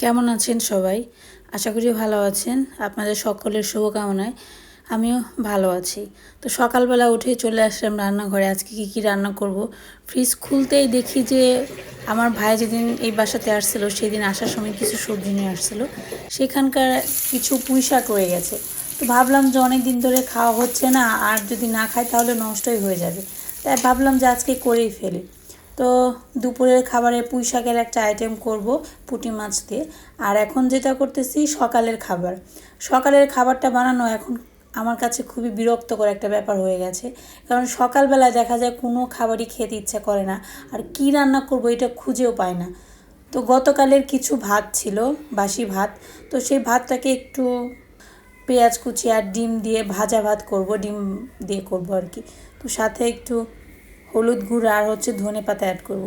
কেমন আছেন সবাই? আশা করি ভালো আছেন। আপনাদের সকলের শুভকামনায় আমিও ভালো আছি। তো সকালবেলা উঠে চলে আসলাম রান্নাঘরে। আজকে কী কী রান্না করব? ফ্রিজ খুলতেই দেখি যে আমার ভাই যেদিন এই বাসাতে আসছিল, সেদিন আসার সময় কিছু সবজি নিয়ে আসছিল। সেখানকার কিছু পুঁই শাক রয়ে গেছে। তো ভাবলাম যে অনেক দিন ধরে খাওয়া হচ্ছে না, আর যদি না খাই তাহলে নষ্টই হয়ে যাবে। তাই ভাবলাম যে আজকে করেই ফেলি। তো দুপুরের খাবারে পুঁই শাকের একটা আইটেম করব, পুঁটি মাছ দিয়ে। আর এখন যেটা করতেছি, সকালের খাবার। সকালের খাবারটা বানানো এখন আমার কাছে খুবই বিরক্তকর একটা ব্যাপার হয়ে গেছে। কারণ সকালবেলায় দেখা যায় কোনো খাবারই খেতে ইচ্ছা করে না। আর কি রান্না করব এটা খুঁজেও পায় না। তো গতকালের কিছু ভাত ছিল, বাসি ভাত। তো সেই ভাতটাকে একটু পেঁয়াজ কুচি আর ডিম দিয়ে ভাজা ভাত করব, ডিম দিয়ে করব আর কি। তো সাথে একটু হলুদ গুঁড়ো আর হচ্ছে ধনে পাতা অ্যাড করব।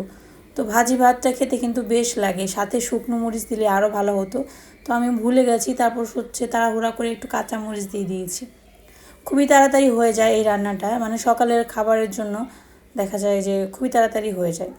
তো ভাজি ভাতটা খেতে কিন্তু বেশ লাগে। সাথে শুকনো মরিচ দিলে আরও ভালো হতো। তো আমি ভুলে গেছি, তারপর হচ্ছে তাড়াহুড়া করে একটু কাঁচা মরিচ দিয়ে দিয়েছি। খুবই তাড়াতাড়ি হয়ে যায় এই রান্নাটা। মানে সকালের খাবারের জন্য দেখা যায় যে খুবই তাড়াতাড়ি হয়ে যায়।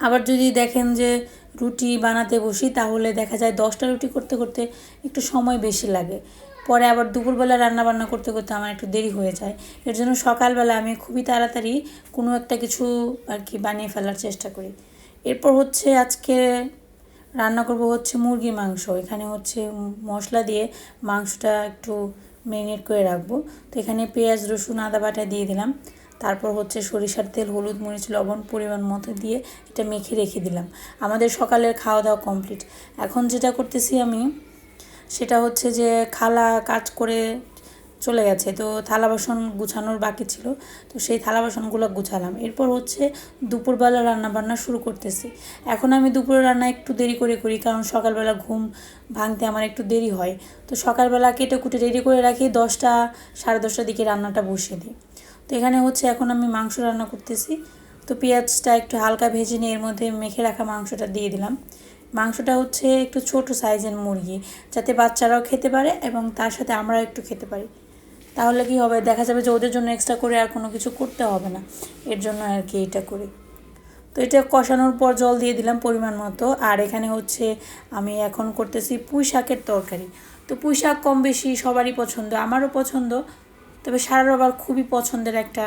আবার যদি দেখেন যে রুটি বানাতে বসি, তাহলে দেখা যায় দশটা রুটি করতে করতে একটু সময় বেশি লাগে। পরে আবার দুপুরবেলা রান্না বান্না করতে করতে আমার একটু দেরি হয়ে যায়। এর জন্য সকালবেলা আমি খুবই তাড়াতাড়ি কোনো একটা কিছু আর কি বানিয়ে ফেলার চেষ্টা করি। এরপর হচ্ছে আজকে রান্না করব হচ্ছে মুরগির মাংস। এখানে হচ্ছে মশলা দিয়ে মাংসটা একটু ম্যারিনেট করে রাখব। তো এখানে পেঁয়াজ, রসুন, আদা বাটা দিয়ে দিলাম। তারপর হচ্ছে সরিষার তেল, হলুদ, মরিচ, লবণ পরিমাণ মতো দিয়ে এটা মেখে রেখে দিলাম। আমাদের সকালের খাওয়া দাওয়া কমপ্লিট। এখন যেটা করতেছি আমি সেটা হচ্ছে যে খালা কাজ করে চলে গেছে। তো থালা বাসন গুছানোর বাকি ছিল। তো সেই থালা বাসনগুলো গুছালাম। এরপর হচ্ছে দুপুরবেলা রান্না বান্না শুরু করতেছি। এখন আমি দুপুরে রান্না একটু দেরি করে করি, কারণ সকালবেলা ঘুম ভাঙতে আমার একটু দেরি হয়। তো সকালবেলা কেটে কুটে রেডি করে রাখি, দশটা, সাড়ে দশটার দিকে রান্নাটা বসিয়ে দিই। তো এখানে হচ্ছে এখন আমি মাংস রান্না করতেছি। তো পেঁয়াজটা একটু হালকা ভেজে নিয়ে এর মধ্যে মেখে রাখা মাংসটা দিয়ে দিলাম। মাংসটা হচ্ছে একটু ছোট সাইজের মুরগি, যাতে বাচ্চারাও খেতে পারে এবং তার সাথে আমরাও একটু খেতে পারি। তাহলে কি হবে? দেখা যাবে যে ওদের জন্য এক্সট্রা করে আর কোনো কিছু করতে হবে না। এর জন্য আর কি এটা করি। তো এটা কষানোর পর জল দিয়ে দিলাম পরিমাণ মতো। আর এখানে হচ্ছে আমি এখন করতেছি পুঁই শাকের তরকারি। তো পুঁই শাক কম বেশি সবারই পছন্দ, আমারও পছন্দ। তবে সারার আবার খুবই পছন্দের একটা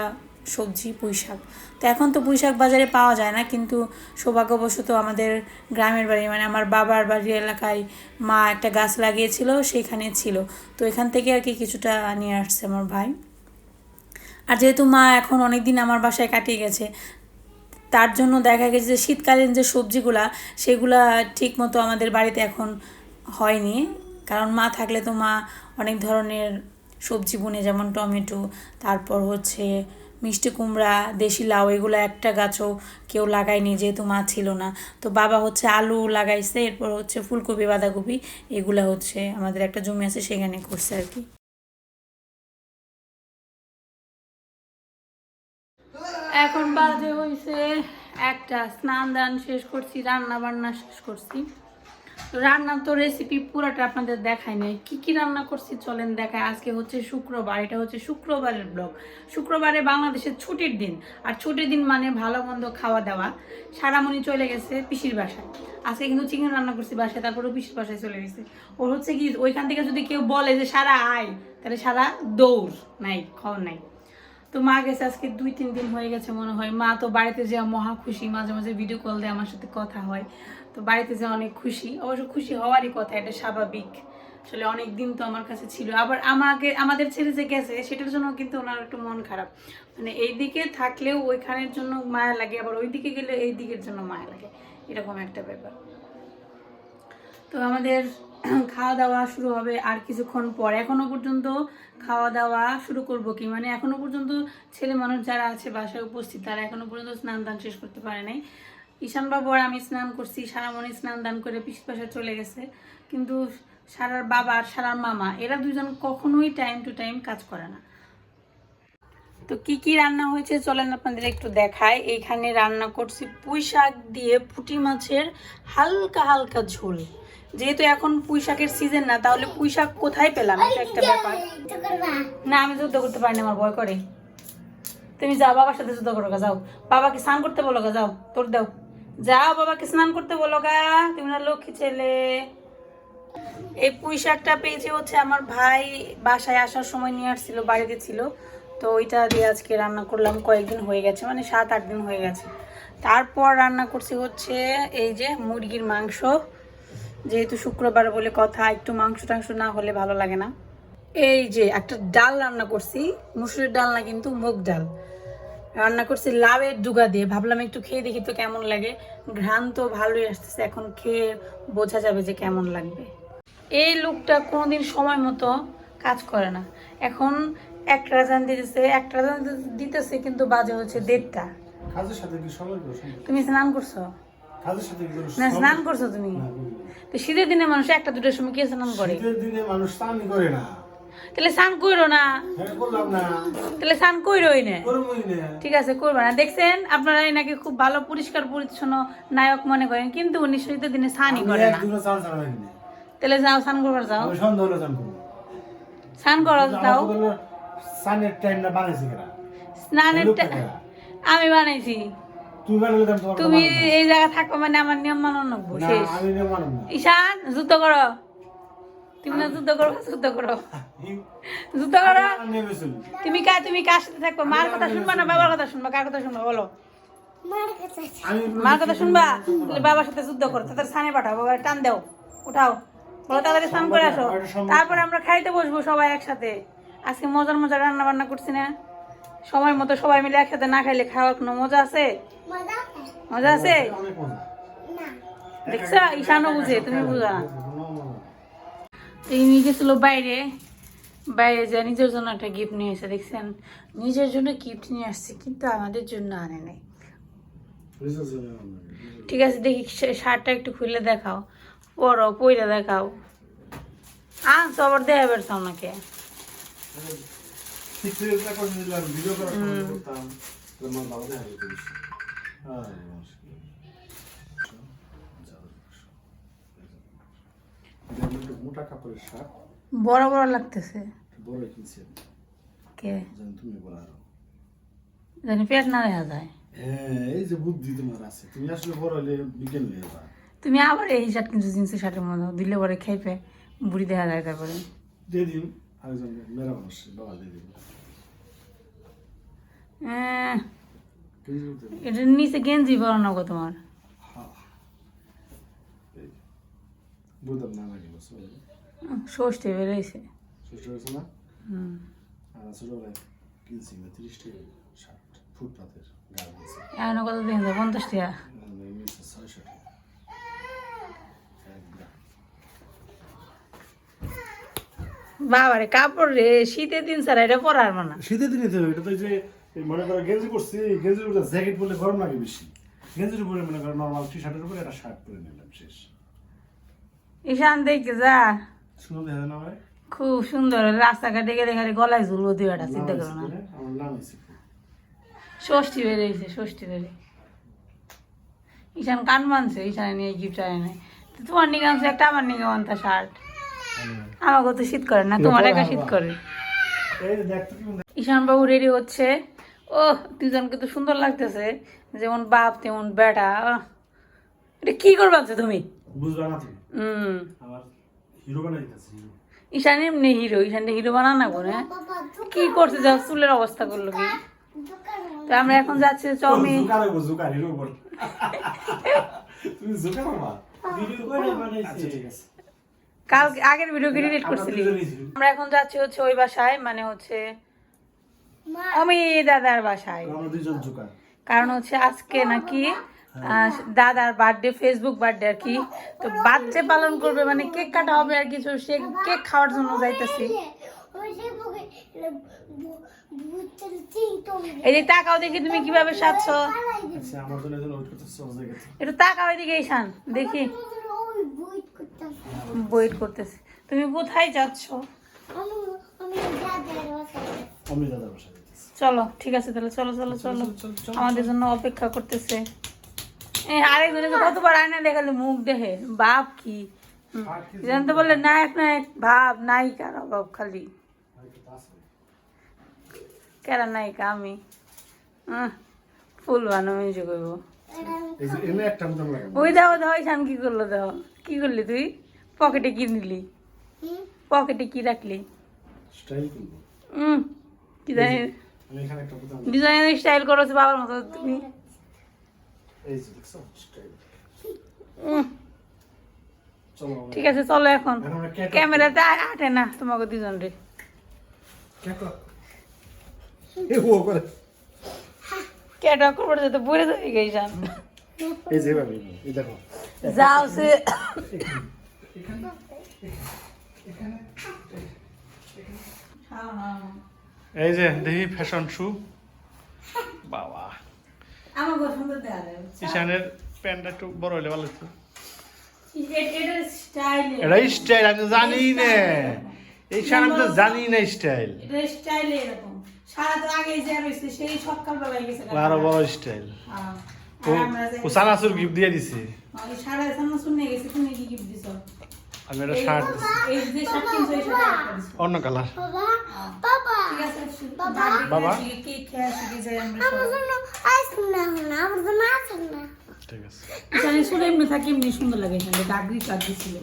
সবজি পুঁই শাক তো এখন তো পুঁই শাক বাজারে পাওয়া যায় না, কিন্তু সৌভাগ্যবশত আমাদের গ্রামের বাড়ি মানে আমার বাবার বাড়ির এলাকায় মা একটা গাছ লাগিয়েছিল সেইখানে ছিল। তো এখান থেকে আর কি কিছুটা নিয়ে আসছে আমার ভাই। আর যেহেতু মা এখন অনেক দিন আমার বাসায় কাটিয়ে গেছে, তার জন্য দেখা গেছে যে শীতকালীন যে সবজিগুলা, সেগুলা ঠিক মতো আমাদের বাড়িতে এখন হয়নি। কারণ মা থাকলে তো মা অনেক ধরনের সবজি বুনে, যেমন টমেটো, তারপর হচ্ছে মিষ্টি কুমড়া, দেশি লাউ, এগুলো একটা গাছও কেউ লাগায়নি যেহেতু মা ছিল না। তো বাবা হচ্ছে আলু লাগাইছে, এরপর হচ্ছে ফুলকপি, বাঁধাকপি, এগুলো হচ্ছে আমাদের একটা জমি আছে সেখানে করছে আর কি। এখন বাজে হয়েছে একটা স্নান দান শেষ করছি রান্না বান্না শেষ করছি। রান্না তো রেসিপি পুরাটা আপনাদের দেখায় নাই। কি কি রান্না করছি চলেন দেখায় আজকে হচ্ছে শুক্রবার, এটা হচ্ছে শুক্রবারের ব্লগ শুক্রবারে বাংলাদেশের ছুটির দিন। আর ছুটির দিন মানে ভালো মন্দ খাওয়া দাওয়া। সারামণি চলে গেছে পিসির বাসায়। আজকে কিন্তু চিকেন রান্না করছি বাসায় তারপরে পিসির বাসায় চলে গেছে। ওর হচ্ছে কি, ওইখান থেকে যদি কেউ বলে যে, সারা আয় তাহলে সারা দৌড় নাই, খবর নাই। তো মা গেছে আজকে দুই, তিন দিন হয়ে গেছে মনে হয়। মা তো বাড়িতে যে মহা খুশি, মাঝে মাঝে ভিডিও কল দেয়, আমার সাথে কথা হয়। তো বাড়িতে যে অনেক খুশি, অবশ্য খুশি হওয়ারই কথা, এটা স্বাভাবিক। আসলে অনেক দিন তো আমার কাছে ছিল। আবার আমাকে, আমাদের ছেড়ে যে গেছে, সেটার জন্য কিন্তু ওনার একটু মন খারাপ। মানে এই দিকে থাকলেও ওইখানের জন্য মায়া লাগে, আবার ওই দিকে গেলে এই দিকের জন্য মায়া লাগে। এরকম একটা ব্যাপার। তো আমাদের খাওয়া দাওয়া শুরু হবে আর কিছুক্ষণ পর। এখনও পর্যন্ত খাওয়া দাওয়া শুরু করব কি? মানে এখনও পর্যন্ত ছেলে মানুষ যারা আছে বাসায় উপস্থিত, তারা এখনও পর্যন্ত স্নান দান শেষ করতে পারে নাই। ঈশান বাবু আর আমি স্নান করছি, সারামণি স্নান দান করে পিস পাশে চলে গেছে। কিন্তু সারার বাবা আর সারার মামা, এরা দুজন কখনোই টাইম টু টাইম কাজ করে না। তো কি কি রান্না হয়েছে চলেন আপনাদের একটু দেখায় এইখানে রান্না করছি পুঁই শাক দিয়ে পুঁটি মাছের হালকা হালকা ঝোল। যেহেতু এখন পুঁই শাকের সিজন না, তাহলে পুঁই শাক কোথায় পেলাম? এটা একটা ব্যাপার। না, আমি যুদ্ধ করতে পারি না আমার ভয় করে। তুমি যাও, বাবার সাথে যুদ্ধ করো যাও। বাবাকে স্নান করতে বলো যাও, তোর দাও। যাও বাবাকে স্নান করতে বলো গা, তুমি না লক্ষ্মী ছেলে। এই পুঁই শাকটা পেয়েছি হচ্ছে আমার ভাই, বাসায় আসার সময় নিয়ে আসছিল, বাড়িতে ছিল। তো ওইটা দিয়ে আজকে রান্না করলাম, কয়েকদিন হয়ে গেছে মানে সাত, আট দিন হয়ে গেছে। তারপর রান্না করছি হচ্ছে এই যে মুরগির মাংস। যেহেতু শুক্রবার বলে কথা, একটু মাংস টাংস না হলে ভালো লাগে না। এই যে একটা ডাল রান্না করছি, মুসুরের ডাল না কিন্তু মুগ ডাল। রান্না করছি লাউয়ের ডুগা দিয়ে। ভাবলাম একটু খেয়ে দেখি তো কেমন লাগে। ঘ্রাণ তো ভালোই আসতেছে এখন খেয়ে বোঝা যাবে যে কেমন লাগবে। এই লুকটা কোনোদিন সময় মতো কাজ করে না। এখন এক রাজান দিতেছে এক রাজান দিতেছে কিন্তু বাজে হচ্ছে দেড়টা? তুমি স্নান করছ? না স্নান করছ তুমি। তো শীতের দিনে মানুষ একটা দুটোর সময় কে স্নান করে? শীতের দিনে মানুষ স্নানই করে না। তাহলে স্নান করো না। হ্যাঁ না। তাহলে স্নান করোই না। ঠিক আছে করবে না। দেখছেন আপনারা নাকি খুব ভালো পরিষ্কার পরিচ্ছন্ন নায়ক মনে করেন কিন্তু উনি শীতের দিনে স্নানই করে না। না। তাহলে যাও স্নান করবার যাও। স্নান করো যাও আমার তো স্নানের বানাইছি স্নানের আমি বানাইছি। তুমি না। এই জায়গা থাকো মানে আমার নিয়ম মানো না না। ঈশান যুদ্ধ করো। তুমি না যুদ্ধ করো যুদ্ধ করো। যুদ্ধ করো। তুমি কা তুমি কার সাথে থাকব? মার কথা শুনবা না বাবার কথা শুনবা? কার কথা শুনবা? বলো। মার কথা শুনবা। তাহলে বাবার সাথে যুদ্ধ করো তাদের স্থানে পাঠাও বাবা টান দাও উঠাও। বলো তাড়াতাড়ি স্নান করে আসো। তারপরে আমরা খাইতে বসবো সবাই একসাথে। আজকে মজার মজার রান্না বান্না করছি না। সময় মতো সবাই মিলে একসাথে না খাইলে খাওয়ার কোনো মজা আছে? মজা আছে। দেখছ ঈশানও বুঝে তুমি বুঝা। এই নিয়ে গেছিল বাইরে। বাইরে যা নিজের জন্য একটা গিফট নিয়ে এসে দেখছেন? নিজের জন্য গিফট নিয়ে আসছে কিন্তু আমাদের জন্য আনে নাই? ঠিক আছে দেখি শার্টটা একটু খুলে দেখাও। পরো পইরা দেখাও। আনছো আবার দেয়া বেরছো আমাকে। ভিডিও মোটা কাপড়ের শার্ট। বড় বড় লাগতেছে। বড় কিনছি। কে? জানি তুমি বলো আরও। জানি পেট না দেখা যায়। হ্যাঁ এই যে বুদ্ধি তোমার আছে। তুমি আসলে বড় হলে বিজ্ঞান নিয়ে যাবা তুমি আবার এই শার্ট কিনছো জিন্সের শার্টের মতো। দিলে পরে খাইপে বুড়ি দেখা যায় তারপরে। দিয়ে দিন। মেরা মানুষ বাবা দিয়ে দিন। হবে। এটার নিচে গেঞ্জি বড় না গো তোমার হ্যাঁ। এই, বুঝলাম না লাগে বস ষষ্ঠী বেরোইছে। ষষ্ঠ হয়েছে না? হুম। আর ছোটবেলায় কিনছি না তিরিশ টাকা শার্ট ফুটপাতের গার্মেন্টস এখন কত দিন যায় পঞ্চাশ টাকা ছয়শো টাকা বাবারে কাপড় রে শীতের দিন ছাড়া এটা পরার মানে শীতের দিনে তো এটা তো যে মনে করো গেঞ্জি করছি গেঞ্জির উপরে জ্যাকেট পরলে গরম লাগে বেশি। গেঞ্জির উপরে মনে করো নর্মাল টি শার্টের উপরে একটা শার্ট পরে নিলাম শেষ। ঈশান দেখে যা খুব সুন্দর রাস্তাঘাটে গেলে খালি গলায় ঝুলবো দুই একটা চিন্তা করো না। ষষ্ঠী বেরিয়েছে ষষ্ঠী বেরিয়ে ঈশান কান মানছে ঈশান নিয়ে গিফট আনে নাই। তো তোমার নিকে আনছে একটা আমার নিকে আনতা শার্ট। আমাকে তো শীত করে না তোমার একা শীত করে। ঈশান বাবু রেডি হচ্ছে। ও দুজনকে তো সুন্দর লাগতেছে। যেমন বাপ তেমন বেটা এটা কি করবাচ্ছে তুমি? বুঝবা না তুমি হুম। আমার হিরো হিরো ঈশান এমনি হিরো ঈশান হিরো বানানা করে কি করছে? যা চুলের অবস্থা করল কি তো আমরা এখন যাচ্ছি ঠিক আছে। কাল আগের ভিডিও কি ডিলিট করছিলি? আমরা এখন যাচ্ছি হচ্ছে ওই বাসায় মানে হচ্ছে অমি দাদার বাসায়। আমরা দুজন জুকার। কারণ হচ্ছে আজকে নাকি দাদার বার্থডে ফেসবুক বার্থডে আর কি। তো বার্থডে পালন করবে মানে কেক কাটা হবে আর কিছু সে কেক খাওয়ার জন্য যাইতেছি। এই যে তাকাও দেখি তুমি কীভাবে সাজছ। আচ্ছা একটু তাকাও এদিকে ঈশান দেখি। ওয়েট করতেছি। তুমি কোথায় যাচ্ছ? চলো ঠিক আছে তাহলে চলো চলো চলো। আমাদের জন্য অপেক্ষা করতেছে। এই আরেকজনে কতবার আয়না দেখালে মুখ দেখে। বাপ কি। জানতে বললে নায়ক নায়ক। ভাব নায়িকার অভাব খালি। কেরা নায়িকা আমি? ফুল বানো মিউজিক করব। এই যে এনে একটা বোতাম লাগাবো। ওই দাও দাও কি করল দাও কি করলি তুই? পকেটে কি নিলি? পকেটে কি রাখলি? কি জানি আমি এখানে একটা বোতাম ডিজাইন স্টাইল করেছে বাবার মতো তুমি। এই যে দেখছ? ঠিক আছে চলো এখন। ক্যামেরাতে আটে না তোমাকে দুজন রে। কেটা যেতে যাবে গেছান এই যে ভাবি এই দেখো। যাও সে। এই যে দেখি ফ্যাশন শু বাবা। আমার ঈশানের প্যান্টটা একটু বড় হলে ভালো হতো এটা স্টাইল আমি জানি না। ঈশান আমি তো জানি না স্টাইল এটা স্টাইল এরকম। সারা তো আগে যে রয়েছে সেই সকালবেলায় গেছে আরও বড় স্টাইল হ্যাঁ। ও সানাসুর গিফট দিয়ে দিছে। সারা সামনে শুনে গেছে তুমি কি গিফট দিছো? আমি একটা শার্ট এই যে শার্ট কিনছো এই শার্ট অন্য কালার ঠিক আছে বাবা। কেক খেয়ে আসি যে আমরা ঠিক আছে। জানি শুনে এমনি থাকি এমনি সুন্দর লাগে এখানে। গাগরি কাগরি ছিল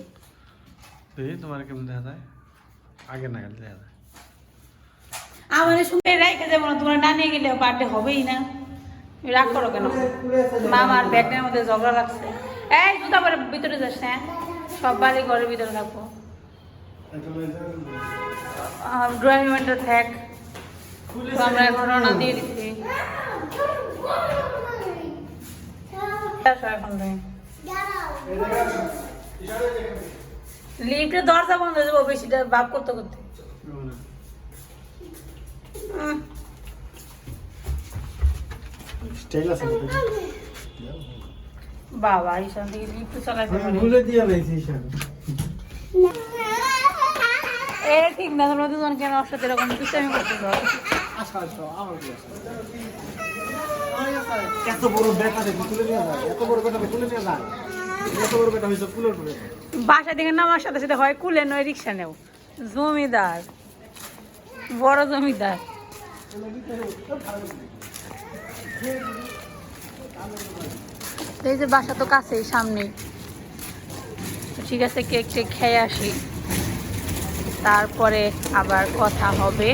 দেখি তোমার কেমন দেখা যায়। আগে না গেলে দেখা যায়। আমার শুনে রেখে যাব না তোমরা না নিয়ে গেলে বার্থডে হবেই না। রাগ করো কেন? মামার ব্যাগের মধ্যে ঝগড়া লাগছে। এই জুতা পরে ভিতরে যাস হ্যাঁ? সব বাড়ি ঘরের ভিতরে থাকব। ড্রয়িং রুমটা থাক। আমরা এখন রওনা দিয়ে দিচ্ছি। দরজা বন্ধ হয়ে যাব বেশিটা ভাব করতে করতে। বাবা ঈশান থেকে লিফট চালাইতে পারে। ভুলে দিয়ে লাইছি ঈশান। এ ঠিক না তোমরা দুজন কেন ওর সাথে এরকম দুষ্টামি করতে এত বড় দেখি তুলে নিয়ে যায়। এত বড় তুলে নিয়ে যায়। করে বাসা থেকে নামার সাথে সাথে হয় কুলে নয় রিক্সা নেও। জমিদার বড় জমিদার। এই যে বাসা তো কাছেই, সামনেই। ঠিক আছে, কেক টেক খেয়ে আসি। তারপরে আবার কথা হবে।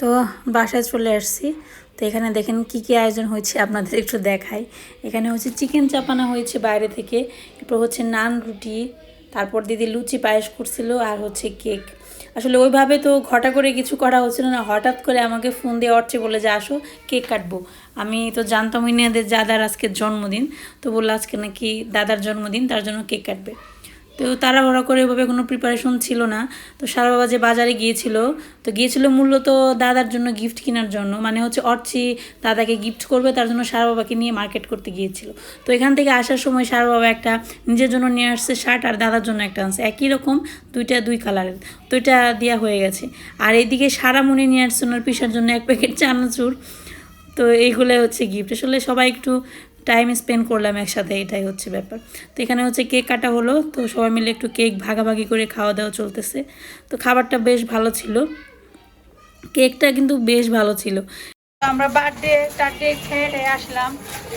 তো বাসায় চলে আসছি। তো এখানে দেখেন কি কি আয়োজন হয়েছে, আপনাদের একটু দেখাই। এখানে হচ্ছে চিকেন চাপানো হয়েছে বাইরে থেকে, এরপর হচ্ছে নান রুটি, তারপর দিদি লুচি পায়েস করছিল, আর হচ্ছে কেক। আসলে ওইভাবে তো ঘটা করে কিছু করা হচ্ছিল না। হঠাৎ করে আমাকে ফোন দিয়ে অর্চে বলে যে, আসো কেক কাটবো। আমি তো জানতামই না দাদার আজকে জন্মদিন। তো বলল, আজকে নাকি দাদার জন্মদিন, তার জন্য কেক কাটবে। তো তাড়াহুড়া করে ওইভাবে কোনো প্রিপারেশন ছিল না। তো সারা বাবা যে বাজারে গিয়েছিল, তো গিয়েছিল মূলত দাদার জন্য গিফট কেনার জন্য। মানে হচ্ছে অর্চি দাদাকে গিফট করবে, তার জন্য সারা বাবাকে নিয়ে মার্কেট করতে গিয়েছিল। তো এখান থেকে আসার সময় সারা বাবা একটা নিজের জন্য নিয়ে আসছে শার্ট আর দাদার জন্য একটা আনছে। একই রকম, দুইটা দুই কালারের তো এটা দেওয়া হয়ে গেছে। আর এইদিকে সারামণি নিয়ে আসছে ওনার পিসার জন্য এক প্যাকেট চানাচুর। তো এইগুলো হচ্ছে গিফট আসলে সবাই একটু টাইম স্পেন্ড করলাম একসাথে, এটাই হচ্ছে ব্যাপার। তো এখানে হচ্ছে কেক কাটা হলো, তো সবাই মিলে একটু কেক ভাগাভাগি করে খাওয়া দাওয়া চলতেছে। তো খাবারটা বেশ ভালো ছিল। কেকটা কিন্তু বেশ ভালো ছিল। আমরা বার্থডে টার্থডে খেয়ে আসলাম।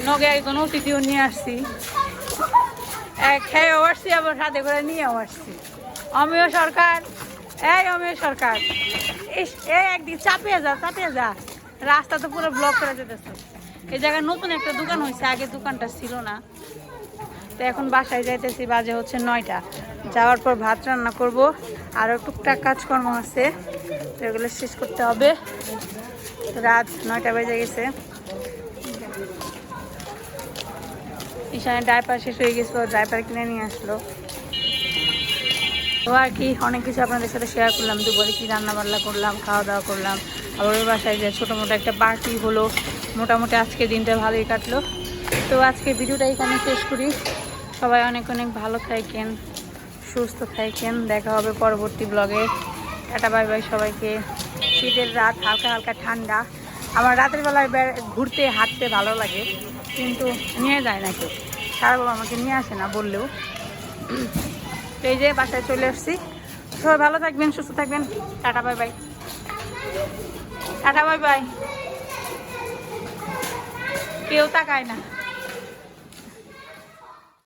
নগে একজন অতিথিও নিয়ে আসছি। খেয়েও আসছি, আবার সাথে করে নিয়েও আসছি। অমিয় সরকার, এই অমিয় সরকার। এই একদিন চাপিয়ে যা চাপিয়ে যা। রাস্তা তো পুরো ব্লক করে যেতেছে এই জায়গায় নতুন একটা দোকান হয়েছে, আগে দোকানটা ছিল না। তো এখন বাসায় যাইতেছি, বাজে হচ্ছে নয়টা। যাওয়ার পর ভাত রান্না করব আরও টুকটাক কাজকর্ম আছে, তো এগুলো শেষ করতে হবে। রাত নয়টা বেজে গেছে। ঈশানের ডাইপার শেষ হয়ে গেছিল, ডাইপার কিনে নিয়ে আসলো। তো আর কি, অনেক কিছু আপনাদের সাথে শেয়ার করলাম, দুপুরে কি রান্না বান্না করলাম খাওয়া দাওয়া করলাম। আবার ওই বাসায় যে ছোটো মোটো একটা পার্টি হলো, মোটামুটি আজকে দিনটা ভালোই কাটলো। তো আজকে ভিডিওটা এখানে শেষ করি। সবাই অনেক অনেক ভালো থাকেন, সুস্থ থাকেন। দেখা হবে পরবর্তী ব্লগে। টাটা, বাই বাই সবাইকে। শীতের রাত, হালকা হালকা ঠান্ডা। আমার রাতের বেলায় ঘুরতে, হাঁটতে ভালো লাগে, কিন্তু নিয়ে যায় না কেউ সারা বাবা আমাকে নিয়ে আসে না বললেও। এই যে, বাসায় চলে আসছি সবাই ভালো থাকবেন, সুস্থ থাকবেন। Tata, bye bye. Tata bye bye. কেউ তাকায় না।